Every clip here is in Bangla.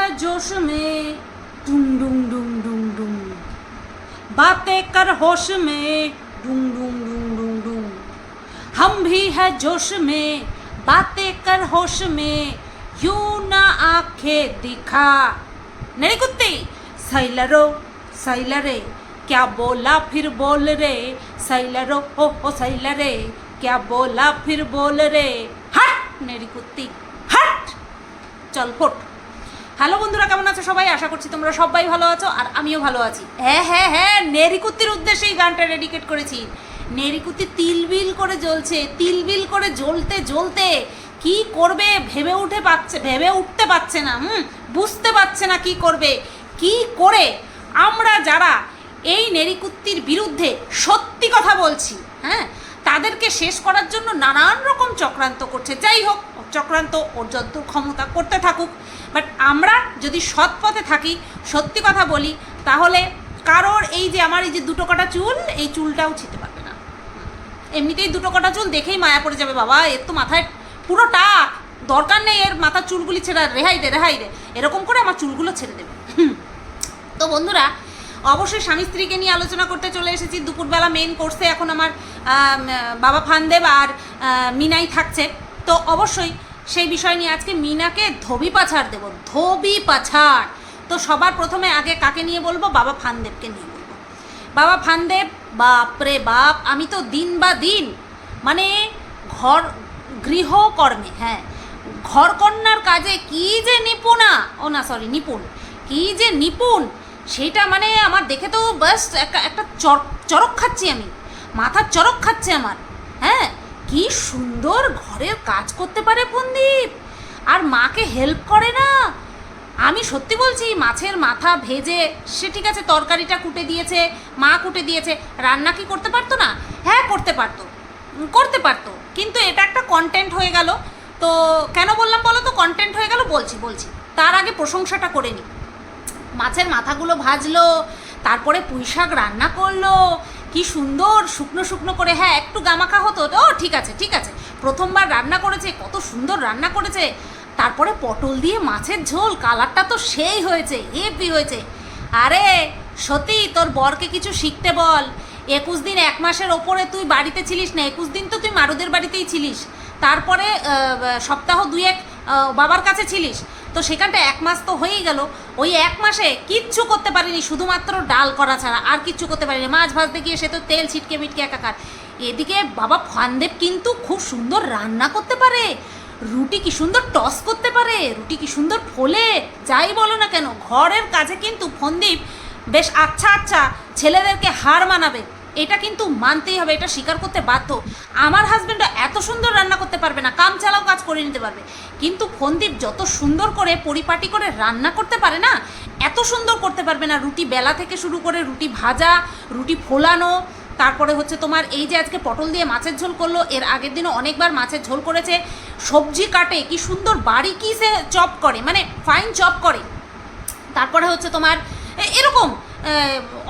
है जोश में डुंग डुंग डुंग डुंग डुंग बातें कर होश में डुंग डुंग डुंग डुंग डुंग हम भी है जोश में बातें कर होश में यूं ना आंखें दिखा नहीं कुत्ती सैलरो सैलरे क्या बोला फिर बोल रे सैलरो हो हो सैलरे क्या बोला फिर बोल रे हट मेरी कुत्ती हट चल फुट হ্যালো বন্ধুরা, কেমন আছো সবাই? আশা করছি তোমরা সবাই ভালো আছো আর আমিও ভালো আছি। হ্যাঁ হ্যাঁ হ্যাঁ নেরিকুত্তির উদ্দেশ্যে এই গানটা ডেডিকেট করেছি। নেরিকুত্তি তিলবিল করে জ্বলছে, তিলবিল করে জ্বলতে জ্বলতে কি করবে ভেবে উঠে পাচ্ছে, ভেবে উঠতে পারছে না, হুম, বুঝতে পারছে না কি করবে, কি করে? আমরা যারা এই নেরিকুত্তির বিরুদ্ধে সত্যি কথা বলছি হ্যাঁ তাদেরকে শেষ করার জন্য নানান রকম চক্রান্ত করছে। যাই হোক চক্রান্ত ওর যত ক্ষমতা করতে থাকুক। বাট আমরা যদি সৎ পথে থাকি, সত্যি কথা বলি, তাহলে কারোর এই যে আমার এই যে দুটো কটা চুল, এই চুলটাও ছিতে পারবে না। এমনিতেই দুটো কটা চুল দেখেই মায়া পড়ে যাবে, বাবা, এর তো মাথায় পুরো টাক। দরকার নেই এর মাথার চুলগুলি ছেড়ে রেহাই দে রেহাই দে। এরকম করে আমার চুলগুলো ছেড়ে দেবে। তো বন্ধুরা, অবশ্যই স্বামী স্ত্রীকে নিয়ে আলোচনা করতে চলে এসেছি। দুপুরবেলা মেন কোর্সে এখন আমার বাবা ফানদেব আর মিনাই থাকছে। তো অবশ্যই সেই বিষয় নিয়ে আজকে মিনাকে ধোবি পাছাড় দেবো, ধোবি পাছাড়। তো সবার প্রথমে আগে কাকে নিয়ে বলব? বাবা ফানদেবকে নিয়ে বলব। বাবা ফানদেব, বাপরে বাপ, আমি তো দিন বা দিন মানে ঘর, গৃহকর্মে হ্যাঁ ঘরকন্যার কাজে কি যে নিপুণা ও না সরি নিপুণ, কি যে নিপুণ, সেটা মানে আমার দেখে তো বাস একটা একটা চর- চরক খাচ্ছি আমি মাথার চরক খাচ্ছে আমার হ্যাঁ কি সুন্দর ঘরের কাজ করতে পারে ফন্দীপ আর মাকে হেল্প করে না। আমি সত্যি বলছি, মাছের মাথা ভেজে, সে ঠিক আছে, তরকারিটা কুটে দিয়েছে, মা কুটে দিয়েছে, রান্না কি করতে পারতো না? হ্যাঁ করতে পারতো করতে পারতো, কিন্তু এটা একটা কন্টেন্ট হয়ে গেল। তো কেন বললাম বলো তো? কন্টেন্ট হয়ে গেল, বলছি বলছি, তার আগে প্রশংসাটা করে নিই মাছের মাথাগুলো ভাজলো, তারপরে পুঁই শাক রান্না করল কি সুন্দর, শুকনো শুকনো করে হ্যাঁ একটু গামাখা হতো ও, ঠিক আছে ঠিক আছে। প্রথমবার রান্না করেছে, কত সুন্দর রান্না করেছে। তারপরে পটল দিয়ে মাছের ঝোল, কালারটা তো সেই হয়েছে হেপি হয়েছে। আরে সত্যি তোর বরকে কিছু শিখতে বল। একুশ দিন, এক মাসের ওপরে তুই বাড়িতে ছিলিস না। একুশ দিন তো তুই মারুদের বাড়িতেই ছিলিস। তারপরে সপ্তাহ দুয়েক এক বাবার কাছে ছিলিস। তো সেখানটা এক মাস তো হয়েই গেল। ওই এক মাসে কিচ্ছু করতে পারিনি, শুধুমাত্র ডাল করা ছাড়া আর কিচ্ছু করতে পারিনি। মাছ ভাজতে গিয়ে সে তো তেল ছিটকে মিটকে একাকার। এদিকে বাবা ফানদেব কিন্তু খুব সুন্দর রান্না করতে পারে, রুটি কি সুন্দর টস করতে পারে, রুটি কি সুন্দর ফোলে, যাই বলো না কেন, ঘরের কাজে কিন্তু ফন্দীপ বেশ আচ্ছা আচ্ছা ছেলেদেরকে হার মানাবে। এটা কিন্তু মানতেই হবে, এটা স্বীকার করতে বাধ্য। আমার হাজব্যান্ডও এত সুন্দর রান্না করতে পারবে না, কাম চালাও, কাজ করে নিতে পারবে। কিন্তু ফন্দীপ যত সুন্দর করে পরিপাটি করে রান্না করতে পারে না, এত সুন্দর করতে পারবে না, রুটি বেলা থেকে শুরু করে রুটি ভাজা, রুটি ফোলানো, তারপরে হচ্ছে তোমার এই যে আজকে পটল দিয়ে মাছের ঝোল করল, এর আগের দিনও অনেকবার মাছের ঝোল করেছে, সবজি কাটে, কি সুন্দর বাড়ি কি সে চপ করে মানে ফাইন চপ করে। তারপরে হচ্ছে তোমার এরকম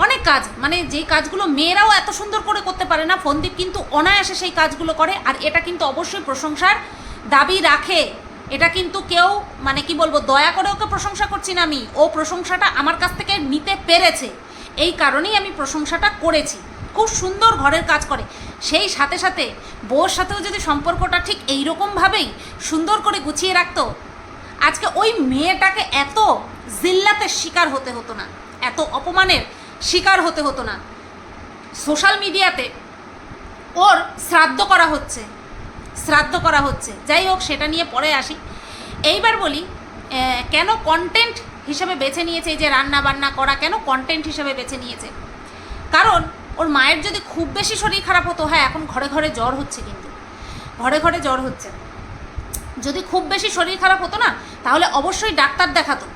অনেক কাজ মানে যেই কাজগুলো মেয়েরাও এত সুন্দর করে করতে পারে না ফন্দীপ কিন্তু অনায়াসে সেই কাজগুলো করে, আর এটা কিন্তু অবশ্যই প্রশংসার দাবি রাখে। এটা কিন্তু কেউ মানে কি বলব, দয়া করে ওকে প্রশংসা করছি না আমি, ও প্রশংসাটা আমার কাছ থেকে নিতে পেরেছে। এই কারণেই আমি প্রশংসাটা করেছি। খুব সুন্দর ঘরের কাজ করে। সেই সাথে সাথে বউর সাথেও যদি সম্পর্কটা ঠিক এইরকমভাবেই সুন্দর করে গুছিয়ে রাখতো, আজকে ওই মেয়েটাকে এত জিল্লাতের শিকার হতে হতো না। এত অপমানের শিকার হতে হতো না। সোশ্যাল মিডিয়াতে ওর শ্রাদ্ধ করা হচ্ছে, শ্রাদ্ধ করা হচ্ছে। যাই হোক, সেটা নিয়ে পরে আসি। এইবার বলি কেন কন্টেন্ট হিসেবে বেছে নিয়েছে এই যে রান্না বান্না করা, কেন কন্টেন্ট হিসেবে বেছে নিয়েছে? কারণ ওর মায়ের যদি খুব বেশি শরীর খারাপ হতো হ্যাঁ এখন ঘরে ঘরে জ্বর হচ্ছে কিন্তু। ঘরে ঘরে জ্বর হচ্ছে। যদি খুব বেশি শরীর খারাপ হতো না, তাহলে অবশ্যই ডাক্তার দেখাতো।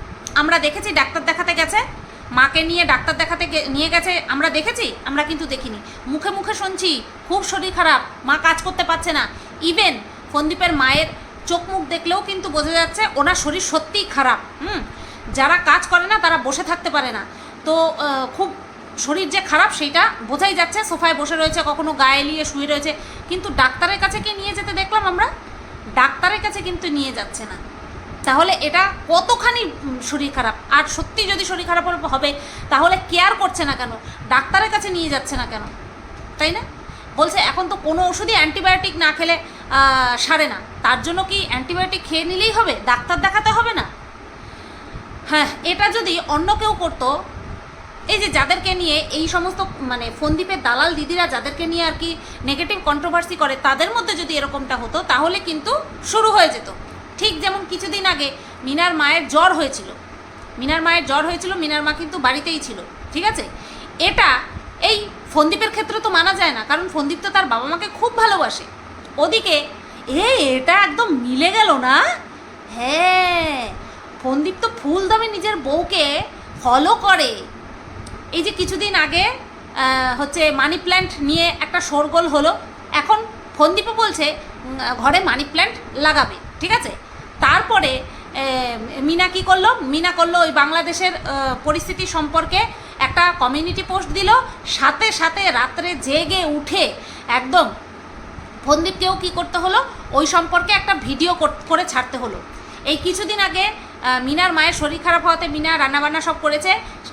আমরা দেখেছি, ডাক্তার দেখাতে গেছে মাকে নিয়ে ডাক্তার দেখাতে নিয়ে গেছে, আমরা দেখেছি? আমরা কিন্তু দেখিনি। মুখে মুখে শুনছি, খুব শরীর খারাপ, মা কাজ করতে পারছে না। ইভেন ফন্দীপের মায়ের চোখ মুখ দেখলেও কিন্তু বোঝা যাচ্ছে ওনার শরীর সত্যিই খারাপ, হুম? যারা কাজ করে না, তারা বসে থাকতে পারে না। তো খুব শরীর যে খারাপ, সেইটা বোঝাই যাচ্ছে। সোফায় বসে রয়েছে, কখনো গায়ে নিয়ে শুয়ে রয়েছে। কিন্তু ডাক্তারের কাছে কি নিয়ে যেতে দেখলাম আমরা? ডাক্তারের কাছে কিন্তু নিয়ে যাচ্ছে না। তাহলে এটা কতখানি শরীর খারাপ? আর সত্যি যদি শরীর খারাপ হবে, তাহলে কেয়ার করছে না কেন? ডাক্তারের কাছে নিয়ে যাচ্ছে না কেন? তাই না? বলছে, এখন তো কোনো ওষুধই অ্যান্টিবায়োটিক না খেলে সারে না। তার জন্য কি অ্যান্টিবায়োটিক খেয়ে নিলেই হবে? ডাক্তার দেখাতে হবে না? হ্যাঁ এটা যদি অন্য কেউ করতো, এই যে যাদেরকে নিয়ে এই সমস্ত মানে ফোনদ্বীপের দালাল দিদিরা যাদেরকে নিয়ে আর কি নেগেটিভ কন্ট্রোভার্সি করে, তাদের মধ্যে যদি এরকমটা হতো, তাহলে কিন্তু শুরু হয়ে যেত। ঠিক যেমন কিছুদিন আগে মিনার মায়ের জ্বর হয়েছিল। মিনার মায়ের জ্বর হয়েছিল, মিনার মা কিন্তু বাড়িতেই ছিল, ঠিক আছে? এটা এই ফন্দীপের ক্ষেত্রে তো মানা যায় না, কারণ ফন্দীপ তো তার বাবা মাকে খুব ভালোবাসে। ওদিকে, এ, এটা একদম মিলে গেল না? হ্যাঁ ফন্দীপ তো ফুল দামে নিজের বউকে ফলো করে। এই যে কিছুদিন আগে হচ্ছে মানি প্ল্যান্ট নিয়ে একটা শোরগোল হলো, এখন ফন্দীপও বলছে ঘরে মানি প্ল্যান্ট লাগাবে, ঠিক আছে? তারপরে মিনা কি করল? মিনা করল ওই বাংলাদেশের পরিস্থিতি সম্পর্কে একটা কমিউনিটি পোস্ট দিল। সাথে সাথে রাত্রে জেগে উঠে একদম ফন্দীপকেও কী করতে হলো? ওই সম্পর্কে একটা ভিডিও কর- ছাড়তে হলো। এই কিছুদিন আগে মিনার মায়ের শরীর খারাপ হওয়াতে মিনা রান্নাবান্না সব করেছে।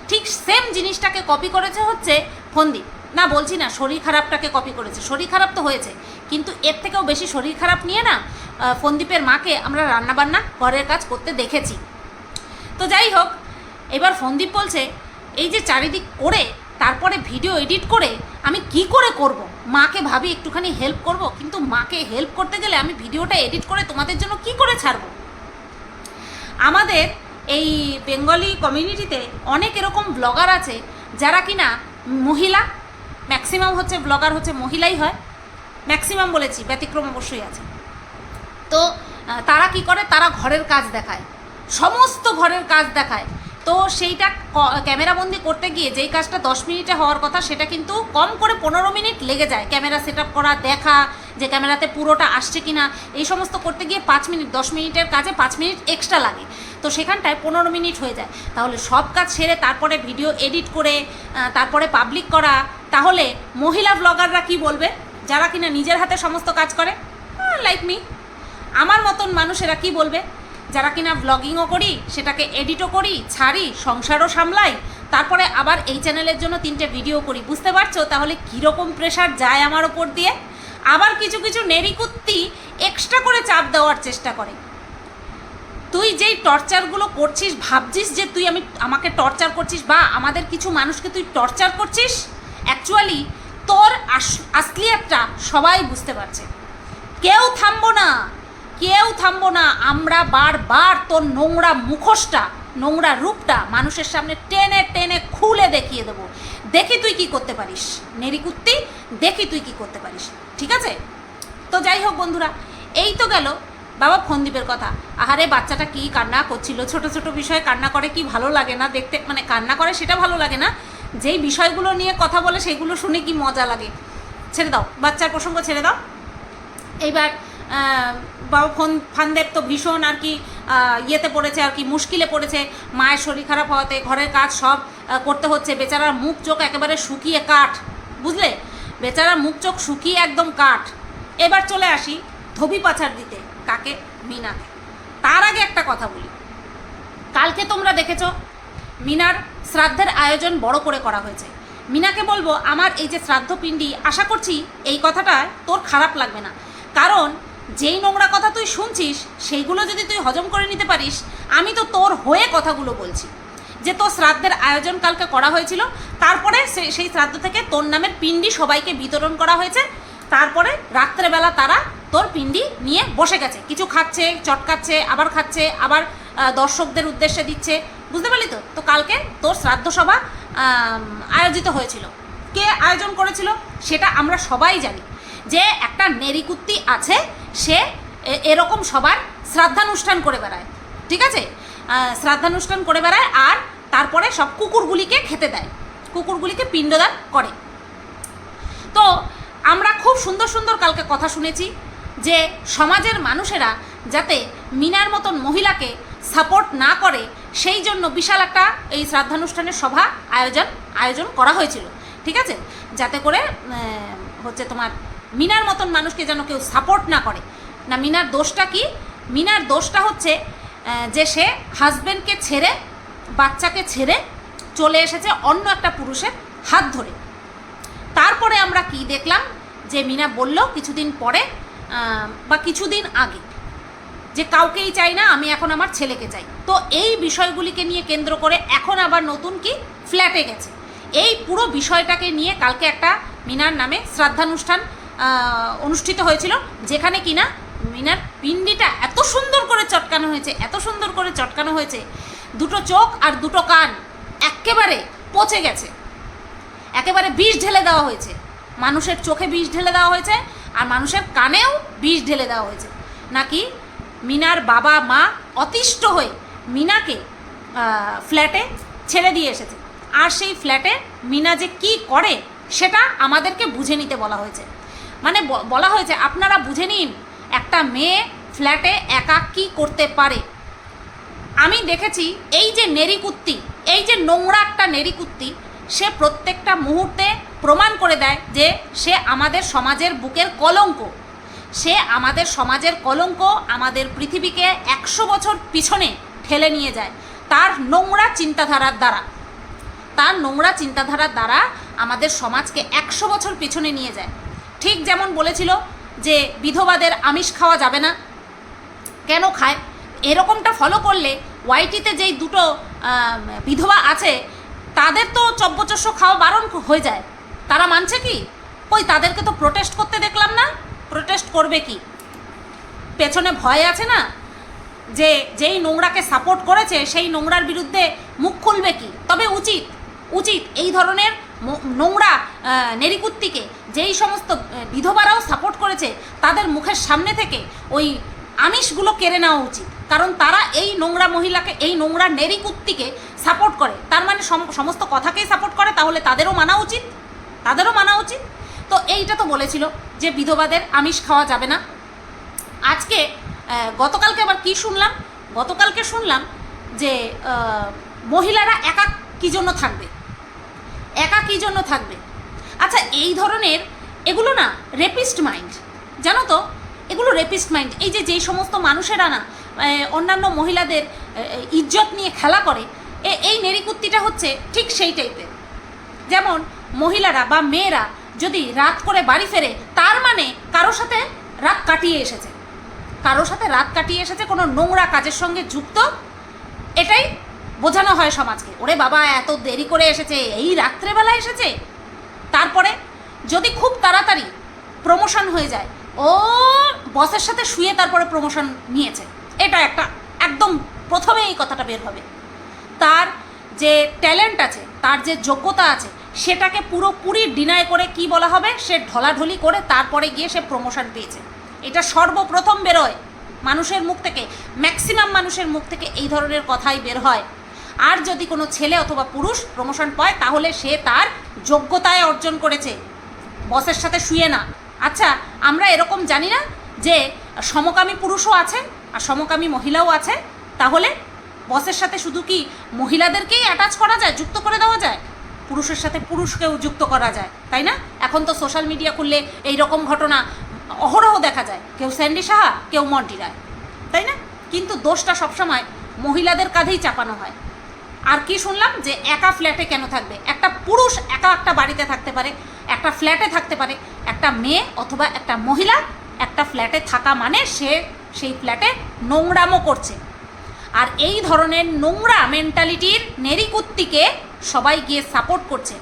ঠিক সেম জিনিসটাকে কপি করেছে হচ্ছে ফন্দীপ না, বলছি না, শরীর খারাপটাকে কপি করেছে। শরীর খারাপ তো হয়েছে, কিন্তু এর থেকেও বেশি শরীর খারাপ নিয়ে না ফন্দীপের মাকে আমরা রান্নাবান্না, ঘরের কাজ করতে দেখেছি। তো যাই হোক, এবার ফন্দীপ বলছে, এই যে চারিদিক করে, তারপরে ভিডিও এডিট করে আমি কি করে করব? মাকে ভাবি একটুখানি হেল্প করব, কিন্তু মাকে হেল্প করতে গেলে আমি ভিডিওটা এডিট করে তোমাদের জন্য কি করে ছাড়বো? আমাদের এই বেঙ্গলি কমিউনিটিতে অনেক এরকম ব্লগার আছে, যারা কিনা মহিলা ম্যাক্সিমাম হচ্ছে ব্লগার হচ্ছে মহিলাই হয়। ম্যাক্সিমাম বলেছি, ব্যতিক্রম অবশ্যই আছে। তো তারা কি করে? তারা ঘরের কাজ দেখায়। সমস্ত ঘরের কাজ দেখায়। তো সেইটা ক্যামেরাবন্দি করতে গিয়ে যেই কাজটা দশ মিনিটে হওয়ার কথা, সেটা কিন্তু কম করে পনেরো মিনিট লেগে যায়। ক্যামেরা সেট করা, দেখা, যে ক্যামেরাতে পুরোটা আসছে কি না এই সমস্ত করতে গিয়ে পাঁচ মিনিট, দশ মিনিটের কাজে পাঁচ মিনিট এক্সট্রা লাগে। তো সেখানটায় পনেরো মিনিট হয়ে যায়। তাহলে সব কাজ সেরে তারপরে ভিডিও এডিট করে তারপরে পাবলিক করা, তাহলে মহিলা ব্লগাররা কি বলবে? যারা কিনা নিজের হাতে সমস্ত কাজ করে? লাইক মি আমার মতন মানুষেরা কি বলবে? যারা কিনা ব্লগিংও করি, সেটাকে এডিটও করি, ছাড়ি, সংসারও সামলাই, তারপরে আবার এই চ্যানেলের জন্য তিনটে ভিডিও করি। বুঝতে পারছ? তাহলে কীরকম প্রেশার যায় আমার ওপর দিয়ে? আবার কিছু কিছু নেরিকুত্তি এক্সট্রা করে চাপ দেওয়ার চেষ্টা করে। তুই যেই টর্চারগুলো করছিস, ভাবছিস যে তুই আমি, আমাকে টর্চার করছিস বা আমাদের কিছু মানুষকে তুই টর্চার করছিস অ্যাকচুয়ালি তোর আস- আসলিয়াতটা সবাই বুঝতে পারছে। কেউ থামবো না, কেউ থামবো না, আমরা বারবার তোর নোংরা মুখোশটা, নোংরা রূপটা মানুষের সামনে টেনে টেনে, খুলে দেখিয়ে দেবো। দেখি তুই কি করতে পারিস নেরিকুত্তি দেখি তুই কি করতে পারিস, ঠিক আছে? তো যাই হোক বন্ধুরা, এই তো গেল বাবা ফন্দীপের কথা। আহারে, বাচ্চাটা কি কান্না করছিল? ছোট ছোট বিষয়ে কান্না করে কি ভালো লাগে না? দেখতে মানে কান্না করে সেটা ভালো লাগে না। যেই বিষয়গুলো নিয়ে কথা বলে সেগুলো শুনে কি মজা লাগে? ছেড়ে দাও, বাচ্চার প্রসঙ্গ ছেড়ে দাও। এইবার বাবা ফোন, ফানদেব তো ভীষণ আর কি ইয়েতে পড়েছে, আর কি মুশকিলে পড়েছে। মায়ের শরীর খারাপ হওয়াতে ঘরের কাজ সব করতে হচ্ছে। বেচারার মুখ চোখ একেবারে শুকিয়ে কাঠ, বুঝলে? বেচারার মুখ চোখ শুকিয়ে একদম কাঠ। এবার চলে আসি ধবি পাছার দিতে কাকে? মিনাকে। তার আগে একটা কথা বলি। কালকে তোমরা দেখেছ, মিনার শ্রাদ্ধের আয়োজন বড় করে করা হয়েছে। মিনাকে বলব, আমার এই যে শ্রাদ্ধ পিণ্ডি আশা করছি এই কথাটা তোর খারাপ লাগবে না। কারণ যেই নোংরা কথা তুই শুনছিস, সেইগুলো যদি তুই হজম করে নিতে পারিস, আমি তো তোর হয়ে কথাগুলো বলছি। যে তোর শ্রাদ্ধের আয়োজন কালকে করা হয়েছিল, তারপরে সেই শ্রাদ্ধ থেকে তোর নামের পিণ্ডি সবাইকে বিতরণ করা হয়েছে। তারপরে রাত্রেবেলা তারা তোর পিন্ডি নিয়ে বসে গেছে। কিছু খাচ্ছে, চটকাচ্ছে, আবার খাচ্ছে, আবার দর্শকদের উদ্দেশ্যে দিচ্ছে। বুঝতে পারলি তো? তো কালকে তোর শ্রাদ্ধ সভা আয়োজিত হয়েছিল। কে আয়োজন করেছিল? সেটা আমরা সবাই জানি। যে একটা নেরিকুত্তি আছে, সে এরকম সবার শ্রাদ্ধানুষ্ঠান করে বেড়ায়। ঠিক আছে? শ্রাদ্ধানুষ্ঠান করে বেড়ায় আর তারপরে সব কুকুরগুলিকে খেতে দেয়। কুকুরগুলিকে পিণ্ডদান করে। তো আমরা খুব সুন্দর সুন্দর কালকে কথা শুনেছি। যে সমাজের মানুষেরা যাতে মিনার মতন মহিলাকে সাপোর্ট না করে, সেই জন্য বিশাল একটা এই শ্রাদ্ধানুষ্ঠানের সভা আয়োজন আয়োজন করা হয়েছিল। ঠিক আছে? যাতে করে হচ্ছে তোমার মিনার মতন মানুষকে যেন কেউ সাপোর্ট না করে। না, মিনার দোষটা কি? মিনার দোষটা হচ্ছে যে সে হাজবেন্ডকে ছেড়ে, বাচ্চাকে ছেড়ে চলে এসেছে অন্য একটা পুরুষের হাত ধরে। তারপরে আমরা কি দেখলাম? যে মিনা বলল, কিছুদিন পরে বা কিছুদিন আগে। যে কাউকেই চাই না, আমি এখন আমার ছেলেকে চাই। তো এই বিষয়গুলিকে নিয়ে কেন্দ্র করে এখন আবার নতুন কি ফ্ল্যাটে গেছে। এই পুরো বিষয়টাকে নিয়ে কালকে একটা মিনার নামে শ্রাদ্ধানুষ্ঠান অনুষ্ঠিত হয়েছিল, যেখানে কিনা মিনার পিন্ডিটা এত সুন্দর করে চটকানো হয়েছে, এত সুন্দর করে চটকানো হয়েছে, দুটো চোখ আর দুটো কান একেবারে পচে গেছে। একেবারে বিষ ঢেলে দেওয়া হয়েছে। মানুষের চোখে বিষ ঢেলে দেওয়া হয়েছে আর মানুষের কানেও বিষ ঢেলে দেওয়া হয়েছে। নাকি মিনার বাবা মা অতিষ্ঠ হয়ে মিনাকে ফ্ল্যাটে ছেড়ে দিয়ে এসেছে। আর সেই ফ্ল্যাটে মিনা যে কি করে, সেটা আমাদেরকে বুঝে নিতে বলা হয়েছে। মানে বলা হয়েছে, আপনারা বুঝে নিন, একটা মেয়ে ফ্ল্যাটে একা কি করতে পারে? আমি দেখেছি, এই যে নেরিকুত্তি এই যে নোংরা একটা নেরিকুত্তি সে প্রত্যেকটা মুহূর্তে প্রমাণ করে দেয় যে সে আমাদের সমাজের বুকের কলঙ্ক। সে আমাদের সমাজের কলঙ্ক আমাদের পৃথিবীকে একশো বছর পিছনে ঠেলে নিয়ে যায় তার নোংরা চিন্তাধারার দ্বারা। তার নোংরা চিন্তাধারার দ্বারা আমাদের সমাজকে একশো বছর পিছনে নিয়ে যায়। ঠিক যেমন বলেছিল যে বিধবাদের আমিষ খাওয়া যাবে না। কেন খায়? এরকমটা ফলো করলে ওয়াইটিতে যেই দুটো বিধবা আছে তাদের তো চব্বচস্য খাওয়া বারণ হয়ে যায়। তারা মানছে কি? ওই তাদেরকে তো প্রোটেস্ট করতে দেখলাম না? প্রোটেস্ট করবে কি? পেছনে ভয় আছে না? যে, যেই নোংরাকে সাপোর্ট করেছে, সেই নোংরার বিরুদ্ধে মুখ খুলবে কি? তবে উচিত উচিত এই ধরনের নোংরা নেরিকুত্তিকে, যেই সমস্ত বিধবারাও সাপোর্ট করেছে, তাদের মুখের সামনে থেকে ওই আমিষগুলো কেড়ে নেওয়া উচিত। কারণ তারা এই নোংরা মহিলাকে, এই নোংরা নেরিকুত্তিকে সাপোর্ট করে। তার মানে সম- সমস্ত কথাকেই সাপোর্ট করে, তাহলে তাদেরও মানা উচিত? তাদেরও মানা উচিত? তো এইটা তো বলেছিল যে বিধবাদের আমিষ খাওয়া যাবে না। আজকে গতকালকে আবার কি শুনলাম? গতকালকে শুনলাম যে মহিলারা একা কী জন্য থাকবে? একা কী জন্য থাকবে? আচ্ছা এই ধরনের এগুলো না রেপিস্ট মাইন্ড জানো তো? এগুলো রেপিস্ট মাইন্ড এই যে, যেই সমস্ত মানুষেরা না অন্যান্য মহিলাদের ইজ্জত নিয়ে খেলা করে এই নেরিকুত্তিটা হচ্ছে ঠিক সেই টাইপের যেমন মহিলারা বা মেয়েরা যদি রাত করে বাড়ি ফেরে, তার মানে কারোর সাথে রাত কাটিয়ে এসেছে। কারোর সাথে রাত কাটিয়ে এসেছে, কোনো নোংরা কাজের সঙ্গে যুক্ত, এটাই বোঝানো হয় সমাজকে। ওরে বাবা, এত দেরি করে এসেছে, এই রাত্রেবেলা এসেছে? তারপরে যদি খুব তাড়াতাড়ি প্রমোশন হয়ে যায়, ও বসের সাথে শুয়ে তারপরে প্রমোশন নিয়েছে। এটা একটা একদম প্রথমে এই কথাটা বের হবে। তার যে ট্যালেন্ট আছে, তার যে যোগ্যতা আছে, সেটাকে পুরোপুরি ডিনাই করে কি বলা হবে? সে ঢলাঢলি করে তারপরে গিয়ে সে প্রমোশন পেয়েছে। এটা সর্বপ্রথম বেরোয় মানুষের মুখ থেকে ম্যাক্সিমাম মানুষের মুখ থেকে এই ধরনের কথাই বের হয়। আর যদি কোনো ছেলে অথবা পুরুষ প্রমোশন পায়, তাহলে সে তার যোগ্যতায় অর্জন করেছে। বসের সাথে শুয়ে না। আচ্ছা আমরা এরকম জানি না যে সমকামী পুরুষও আছে আর সমকামী মহিলাও আছে, তাহলে বসের সাথে শুধু কি মহিলাদেরকেই অ্যাটাচ করা যায়, যুক্ত করে দেওয়া যায়? পুরুষের সাথে পুরুষকেও যুক্ত করা যায়, তাই না? এখন তো সোশ্যাল মিডিয়া খুললে এই রকম ঘটনা অহরহ দেখা যায়। কেউ স্যান্ডি সাহা, কেউ মন্টি রায়, তাই না? কিন্তু দোষটা সবসময় মহিলাদের কাঁধেই চাপানো হয়। আর কি শুনলাম যে একা ফ্ল্যাটে কেন থাকবে? একটা পুরুষ একা একটা বাড়িতে থাকতে পারে, একটা ফ্ল্যাটে থাকতে পারে, একটা মেয়ে অথবা একটা মহিলা, একটা ফ্ল্যাটে থাকা মানে সে সেই ফ্ল্যাটে নোংরামও করছে। আর এই ধরনের নোংরা মেন্টালিটির নেরিকুত্তিকে সবাই গিয়ে সাপোর্ট করছে।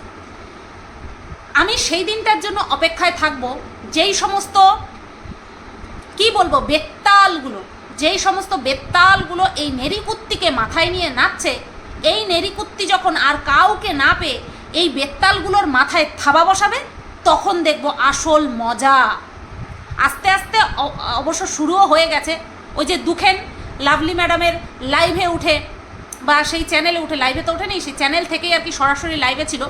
আমি সেই দিনটার জন্য অপেক্ষায় থাকব, যেই সমস্ত, কি বলব, বেত্তালগুলো, যেই সমস্ত বেত্তালগুলো এই নেরিকুত্তিকে মাথায় নিয়ে নাচছে, এই নেরিকুত্তি যখন আর কাউকে না পেয়ে এই বেত্তালগুলোর মাথায় থাবা বসাবে, তখন দেখব আসল মজা। আস্তে আস্তে অবশ্য শুরুও হয়ে গেছে। ওই যে দুখেন, লাভলি ম্যাডামের লাইভে উঠে বা সেই চ্যানেলে উঠে লাইভে তো ওঠেনি, সেই চ্যানেল থেকেই আর কি সরাসরি লাইভে ছিল।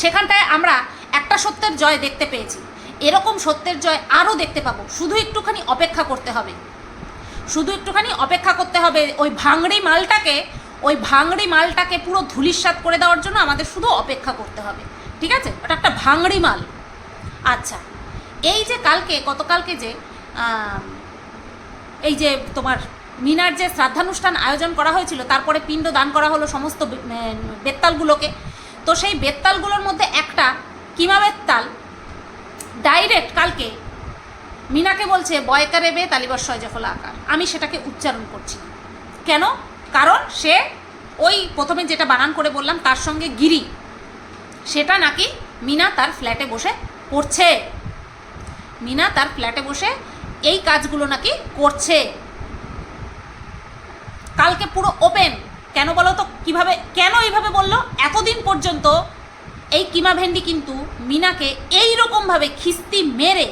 সেখানটায় আমরা একটা সত্যের জয় দেখতে পেয়েছি। এরকম সত্যের জয় আরও দেখতে পাবো। শুধু একটুখানি অপেক্ষা করতে হবে। শুধু একটুখানি অপেক্ষা করতে হবে ওই ভাঙড়ি মালটাকে, ওই ভাঙড়ি মালটাকে পুরো ধুলিস্বাদ করে দেওয়ার জন্য আমাদের শুধু অপেক্ষা করতে হবে। ঠিক আছে? ওটা একটা ভাঙড়ি মাল। আচ্ছা। এই যে কালকে, গতকালকে যে এই যে তোমার মিনার যে শ্রাদ্ধানুষ্ঠান আয়োজন করা হয়েছিল, তারপরে পিণ্ড দান করা হলো সমস্ত বেত্তালগুলোকে, তো সেই বেত্তালগুলোর মধ্যে একটা কিমা বেত্তাল ডাইরেক্ট কালকে মিনাকে বলছে বয়কারে বে তালিবর সয়জফল আকার। আমি সেটাকে উচ্চারণ করছি। কেন? কারণ সে ওই প্রথমে যেটা বানান করে বললাম, তার সঙ্গে গিরি। সেটা নাকি মিনা তার ফ্ল্যাটে বসে করছে মিনা তার ফ্ল্যাটে বসে এই কাজগুলো নাকি করছে। কালকে পুরো ওপেন কেন বলো তো? কীভাবে, কেন এইভাবে বলল? এতদিন পর্যন্ত এই কিমা ভেন্ডি কিন্তু মিনাকে এই রকমভাবে খিস্তি মেরে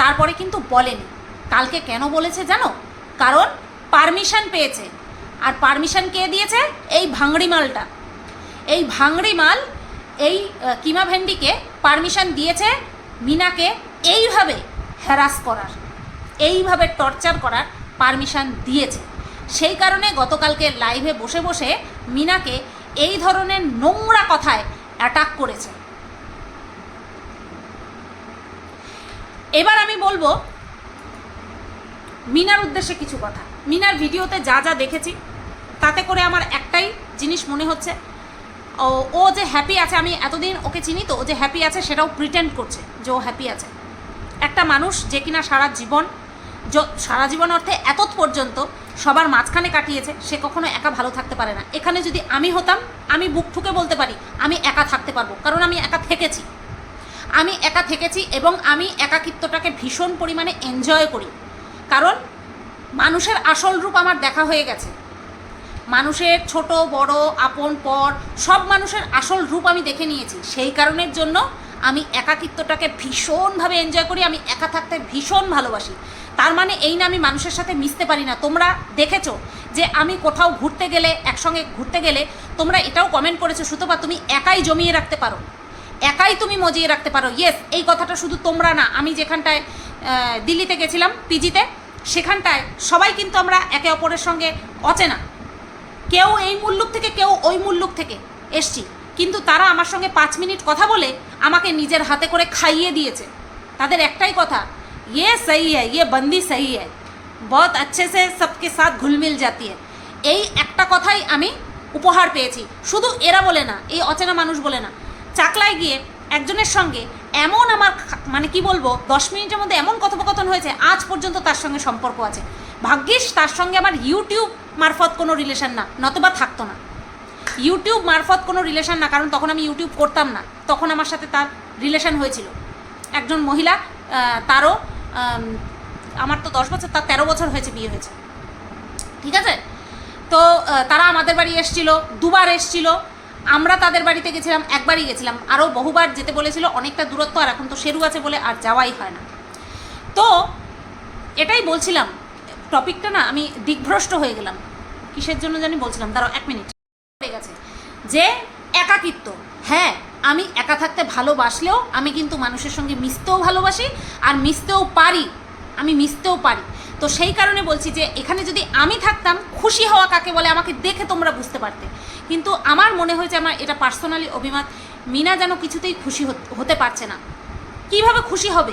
তারপরে কিন্তু বলেনি। কালকে কেন বলেছে জানো? কারণ পারমিশন পেয়েছে। আর পারমিশন কে দিয়েছে? এই ভাঙড়ি মালটা। এই ভাঙড়ি মাল এই কিমা ভেন্ডিকে পারমিশন দিয়েছে মিনাকে এইভাবে হ্যারাস করার, এইভাবে টর্চার করার পারমিশন দিয়েছে। সেই কারণে গতকালকে লাইভে বসে বসে মিনাকে এই ধরনের নোংরা কথায় অ্যাটাক করেছে। এবার আমি বলব, মিনার উদ্দেশ্যে কিছু কথা। মিনার ভিডিওতে যা যা দেখেছি, তাতে করে আমার একটাই জিনিস মনে হচ্ছে, ও যে হ্যাপি আছে, আমি এতদিন ওকে চিনি তো, ও যে হ্যাপি আছে সেটাও প্রিটেন্ড করছে যে ও হ্যাপি আছে। একটা মানুষ যে কিনা সারা জীবন সারা জীবন অর্থে এতৎ পর্যন্ত সবার মাঝখানে কাটিয়েছে, সে কখনো একা ভালো থাকতে পারে না। এখানে যদি আমি হতাম, আমি বুক ঠুকে বলতে পারি, আমি একা থাকতে পারব, কারণ আমি একা থেকেছি। আমি একা থেকেছি এবং আমি একাকিত্বটাকে ভীষণ পরিমাণে এনজয় করি। কারণ মানুষের আসল রূপ আমার দেখা হয়ে গেছে। মানুষের ছোট, বড়, আপন, পর, সব মানুষের আসল রূপ আমি দেখে নিয়েছি। সেই কারণের জন্য আমি একাকিত্বটাকে ভীষণভাবে এনজয় করি, আমি একা থাকতে ভীষণ ভালোবাসি। তার মানে এই না আমি মানুষের সাথে মিশতে পারি না। তোমরা দেখেছ যে আমি কোথাও ঘুরতে গেলে, একসঙ্গে ঘুরতে গেলে তোমরা এটাও কমেন্ট করেছ, সুতপা তুমি একাই জমিয়ে রাখতে পারো। একাই তুমি মজিয়ে রাখতে পারো। ইয়েস এই কথাটা শুধু তোমরা না, আমি যেখানটায় দিল্লিতে গেছিলাম, পিজিতে, সেখানটায় সবাই কিন্তু আমরা একে অপরের সঙ্গে অচেনা। কেউ এই মুল্লুক থেকে, কেউ ওই মুল্লুক থেকে এসছি। কিন্তু তারা আমার সঙ্গে পাঁচ মিনিট কথা বলে আমাকে নিজের হাতে করে খাইয়ে দিয়েছে। তাদের একটাই কথা ইয়ে সহি ইয়ে বন্দি সহি হ্যাঁ বহুত আচ্ছে সে সবকে সাথ ঘুলমিল জাতি এই একটা কথাই আমি উপহার পেয়েছি। শুধু এরা বলে না, এই অচেনা মানুষ বলে না। চাকলায় গিয়ে একজনের সঙ্গে এমন আমার মানে কি বলব, দশ মিনিটের মধ্যে এমন কথোপকথন হয়েছে, আজ পর্যন্ত তার সঙ্গে সম্পর্ক আছে। ভাগ্যিস তার সঙ্গে আমার ইউটিউব মারফত কোনো রিলেশন না, নতবা থাকতো না। ইউটিউব মারফত কোনো রিলেশন না, কারণ তখন আমি ইউটিউব করতাম না। তখন আমার সাথে তার রিলেশন হয়েছিল। একজন মহিলা তারও আমার তো দশ বছর, তার তেরো বছর হয়েছে, বিয়ে হয়েছে। ঠিক আছে? তো তারা আমাদের বাড়ি এসছিল, দুবার এসছিল। আমরা তাদের বাড়িতে গেছিলাম, একবারই গেছিলাম। আরও বহুবার যেতে বলেছিল, অনেকটা দূরত্ব, আর এখন তো সেরু আছে বলে আর যাওয়াই হয় না। তো, এটাই বলছিলাম। টপিকটা না, আমি দিগ্ভ্রষ্ট হয়ে গেলাম। কিসের জন্য জানি বলছিলাম? দাঁড়াও, এক মিনিট গেছে যে একাকিত্ব হ্যাঁ আমি একা থাকতে ভালোবাসলেও আমি কিন্তু মানুষের সঙ্গে মিশতেও ভালোবাসি আর মিশতেও পারি, আমি মিশতেও পারি। তো সেই কারণে বলছি যে এখানে যদি আমি থাকতাম, খুশি হওয়া কাকে বলে আমাকে দেখে তোমরা বুঝতে পারতে। কিন্তু আমার মনে হয়েছে আমার এটা পার্সোনালি অভিমত, মিনা যেন কিছুতেই খুশি হত- পারছে না। কীভাবে খুশি হবে?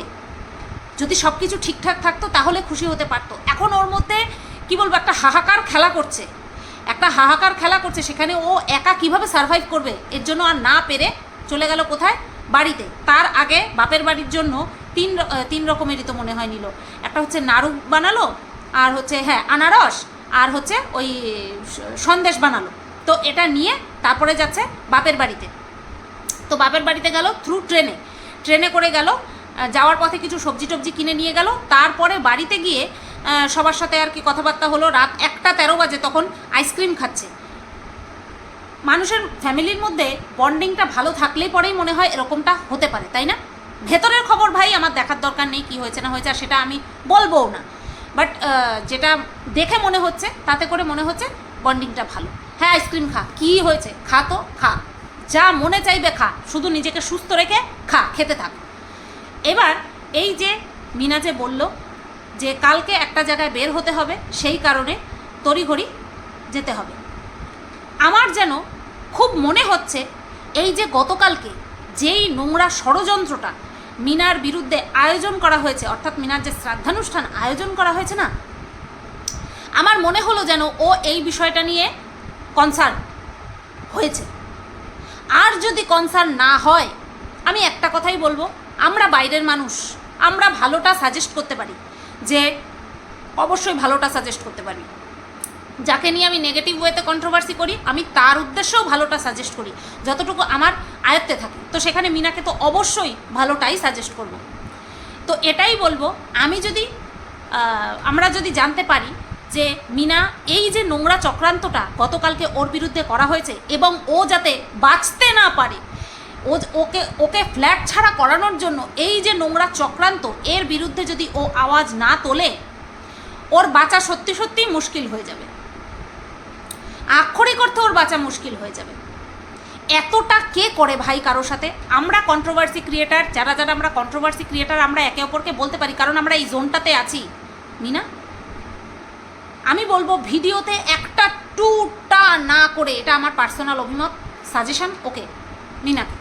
যদি সব কিছু ঠিকঠাক থাকতো তাহলে খুশি হতে পারতো। এখন ওর মধ্যে কি বলব একটা হাহাকার খেলা করছে। একটা হাহাকার খেলা করছে, সেখানে ও একা কীভাবে সার্ভাইভ করবে? এর জন্য আর না পেরে চলে গেল কোথায়? বাড়িতে। তার আগে বাপের বাড়ির জন্য তিন তিন রকমেরই তো মনে হয় নিল। একটা হচ্ছে নাড়ু বানালো, আর হচ্ছে হ্যাঁ আনারস, আর হচ্ছে ওই সন্দেশ বানালো। তো এটা নিয়ে তারপরে যাচ্ছে বাপের বাড়িতে। তো বাপের বাড়িতে গেল থ্রু ট্রেনে ট্রেনে করে গেল যাওয়ার পথে কিছু সবজি টবজি কিনে নিয়ে গেল। তারপরে বাড়িতে গিয়ে সবার সাথে আর কি কথাবার্তা হলো। রাত একটা তেরো বাজে তখন আইসক্রিম খাচ্ছে। মানুষের ফ্যামিলির মধ্যে বন্ডিংটা ভালো থাকলেই পরেই মনে হয় এরকমটা হতে পারে, তাই না? ভেতরের খবর ভাই, আমার দেখার দরকার নেই, কি হয়েছে না হয়েছে, আর সেটা আমি বলবোও না। বাট যেটা দেখে মনে হচ্ছে, তাতে করে মনে হচ্ছে বন্ডিংটা ভালো। হ্যাঁ আইসক্রিম খা। কি হয়েছে? খা তো, খা। যা মনে চাইবে খা। শুধু নিজেকে সুস্থ রেখে খা, খেতে থাক। এবার এই যে মিনা যে বলল যে কালকে একটা জায়গায় বের হতে হবে, সেই কারণে তড়িঘড়ি যেতে হবে। আমার যেন খুব মনে হচ্ছে, এই যে গতকালকে যেই নোংরা ষড়যন্ত্রটা মিনার বিরুদ্ধে আয়োজন করা হয়েছে, অর্থাৎ মিনার যে শ্রাদ্ধানুষ্ঠান আয়োজন করা হয়েছে না, আমার মনে হলো যেন ও এই বিষয়টা নিয়ে কনসার্ন হয়েছে। আর যদি কনসার্ন না হয়, আমি একটা কথাই বলব, আমরা বাইরের মানুষ, আমরা ভালোটা সাজেস্ট করতে পারি। যে অবশ্যই ভালোটা সাজেস্ট করতে পারি যাকে নিয়ে আমি নেগেটিভ ওয়েতে কন্ট্রোভার্সি করি, আমি তার উদ্দেশ্যেও ভালোটা সাজেস্ট করি, যতটুকু আমার আয়ত্তে থাকে। তো সেখানে মিনাকে তো অবশ্যই ভালোটাই সাজেস্ট করব। তো এটাই বলব, আমি যদি আমরা যদি জানতে পারি যে মিনা এই যে নোংরা চক্রান্তটা গতকালকে ওর বিরুদ্ধে করা হয়েছে এবং ও যাতে বাঁচতে না পারে ও ওকে ওকে ফ্ল্যাট ছাড়া করানোর জন্য এই যে নোংরা চক্রান্ত, এর বিরুদ্ধে যদি ও আওয়াজ না তোলে, ওর বাঁচা সত্যি সত্যিই মুশকিল হয়ে যাবে। আক্ষরিক অর্থে ওর বাঁচা মুশকিল হয়ে যাবে। এতটা কে করে ভাই কারোর সাথে? আমরা কন্ট্রোভার্সি ক্রিয়েটার যারা যারা আমরা কন্ট্রোভার্সি ক্রিয়েটার আমরা একে অপরকে বলতে পারি, কারণ আমরা এই জোনটাতে আছি। মিনা? আমি বলব ভিডিওতে একটা টুটা না করে, এটা আমার পার্সোনাল অভিমত। সাজেশন ওকে মিনাকে।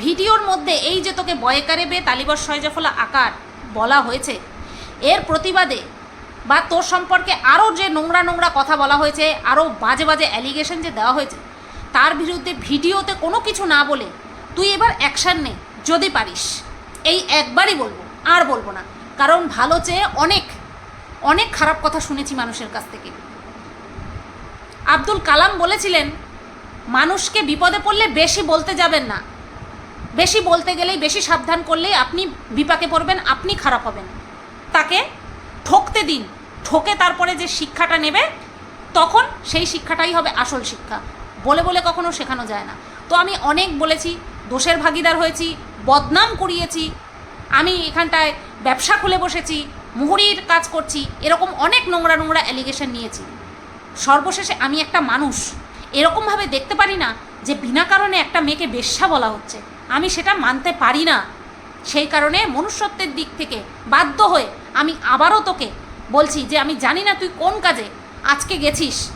ভিডিওর মধ্যে এই যে তোকে বয়কারে বে, তালিবর সয়জাফলা আকার বলা হয়েছে, এর প্রতিবাদে বা তোর সম্পর্কে আরও যে নোংরা নোংরা কথা বলা হয়েছে আরও বাজে বাজে অ্যালিগেশন যে দেওয়া হয়েছে, তার বিরুদ্ধে ভিডিওতে কোনো কিছু না বলে তুই এবার অ্যাকশান নে, যদি পারিস। এই একবারই বলব, আর বলব না। কারণ ভালো চেয়ে অনেক অনেক খারাপ কথা শুনেছি মানুষের কাছ থেকে। আব্দুল কালাম বলেছিলেন, মানুষকে বিপদে পড়লে বেশি বলতে যাবেন না। বেশি বলতে গেলেই বেশি সাবধান করলেই আপনি বিপাকে পড়বেন, আপনি খারাপ হবেন। তাকে ঠকতে দিন। ঠকে তারপরে যে শিক্ষাটা নেবে, তখন সেই শিক্ষাটাই হবে আসল শিক্ষা। বলে বলে কখনো শেখানো যায় না। তো আমি অনেক বলেছি, দোষের ভাগিদার হয়েছি, বদনাম করিয়েছি, আমি এখানটায় ব্যবসা খুলে বসেছি, মুহুরির কাজ করছি, এরকম অনেক নোংরা নোংরা অ্যালিগেশন নিয়েছি। সর্বশেষে আমি একটা মানুষ। এরকমভাবে দেখতে পারি না যে বিনা কারণে একটা মেয়েকে বেশ্যা বলা হচ্ছে। আমি সেটা মানতে পারি না। সেই কারণে মনুষ্যত্বের দিক থেকে বাধ্য হয়ে আমি আবারও তোকে বলছি যে আমি জানি না তুই কোন কাজে আজকে গেছিস।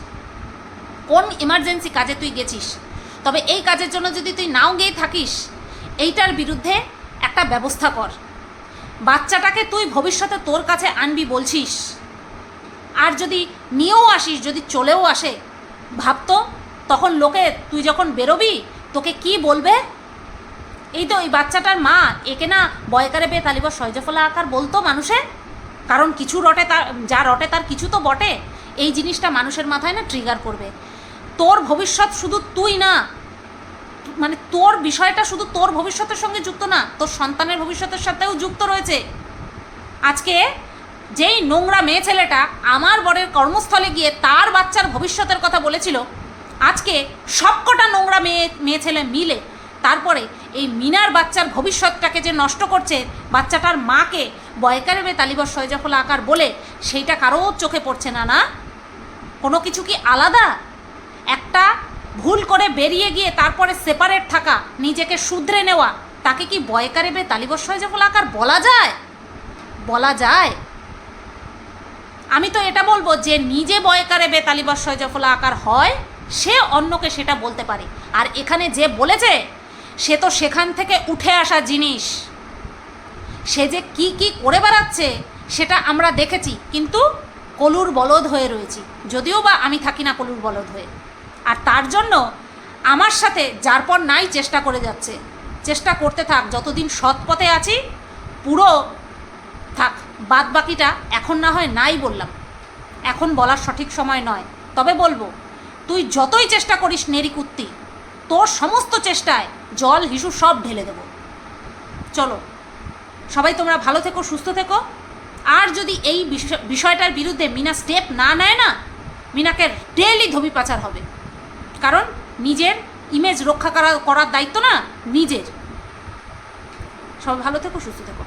কোন ইমার্জেন্সি কাজে তুই গেছিস। তবে এই কাজের জন্য যদি তুই নাও গিয়ে থাকিস, এইটার বিরুদ্ধে একটা ব্যবস্থা কর। বাচ্চাটাকে তুই ভবিষ্যতে তোর কাছে আনবি বলছিস। আর যদি নিয়েও আসিস, যদি চলেও আসে, ভাবতো তখন লোকে তুই যখন বেরোবি, তোকে কি বলবে? এই তো ওই বাচ্চাটার মা, একে না বয়কারে পেয়ে তালিবা সয়জফলা আকার বলতো মানুষে? কারণ কিছু রটে তার, যা রটে তার কিছু তো বটে। এই জিনিসটা মানুষের মাথায় না ট্রিগার করবে। তোর ভবিষ্যৎ শুধু তুই না। মানে তোর বিষয়টা শুধু তোর ভবিষ্যতের সঙ্গে যুক্ত না, তোর সন্তানের ভবিষ্যতের সাথেও যুক্ত রয়েছে। আজকে যেই নোংরা মেয়ে ছেলেটা আমার বরের কর্মস্থলে গিয়ে তার বাচ্চার ভবিষ্যতের কথা বলেছিল, আজকে সবকটা নোংরা মেয়ে মেয়ে ছেলে মিলে তারপরে এই মিনার বাচ্চার ভবিষ্যৎটাকে যে নষ্ট করছে বাচ্চাটার মাকে বয়কারে বে তালিবর সয়জাফলা আকার বলে, সেইটা কারও চোখে পড়ছে না না? কোনো কিছু কি আলাদা? একটা ভুল করে বেরিয়ে গিয়ে তারপরে সেপারেট থাকা, নিজেকে শুধরে নেওয়া, তাকে কি বয়কারে বে তালিবর সয়জাফলা আকার বলা যায়? বলা যায়। আমি তো এটা বলব যে নিজে বয়কারে বেতালিবর সয়জাফলা আকার হয়, সে অন্যকে সেটা বলতে পারে। আর এখানে যে বলেছে সে তো সেখান থেকে উঠে আসা জিনিস। সে যে কি কি করে বেড়াচ্ছে, সেটা আমরা দেখেছি, কিন্তু কলুর বলদ হয়ে রয়েছি। যদিও বা আমি থাকি না কলুর বলদ হয়ে। আর তার জন্য আমার সাথে যার পর নাই চেষ্টা করে যাচ্ছে। চেষ্টা করতে থাক, যতদিন সৎ পথে আছি, পুরো থাক। বাদ বাকিটা এখন না হয় নাই বললাম। এখন বলার সঠিক সময় নয়। তবে বলব, তুই যতই চেষ্টা করিস নেরি কুত্তি তোর সমস্ত চেষ্টায় জল, হিসু সব ঢেলে দেবো। চলো, সবাই তোমরা ভালো থেকো, সুস্থ থেকো। আর যদি এই বিষয়- বিষয়টার বিরুদ্ধে মিনা স্টেপ না নেয় না, মিনাকে ডেলি ধবি পাচার হবে। কারণ নিজের ইমেজ রক্ষা করা, করার দায়িত্ব না, নিজের। সবাই ভালো থেকো, সুস্থ থেকো।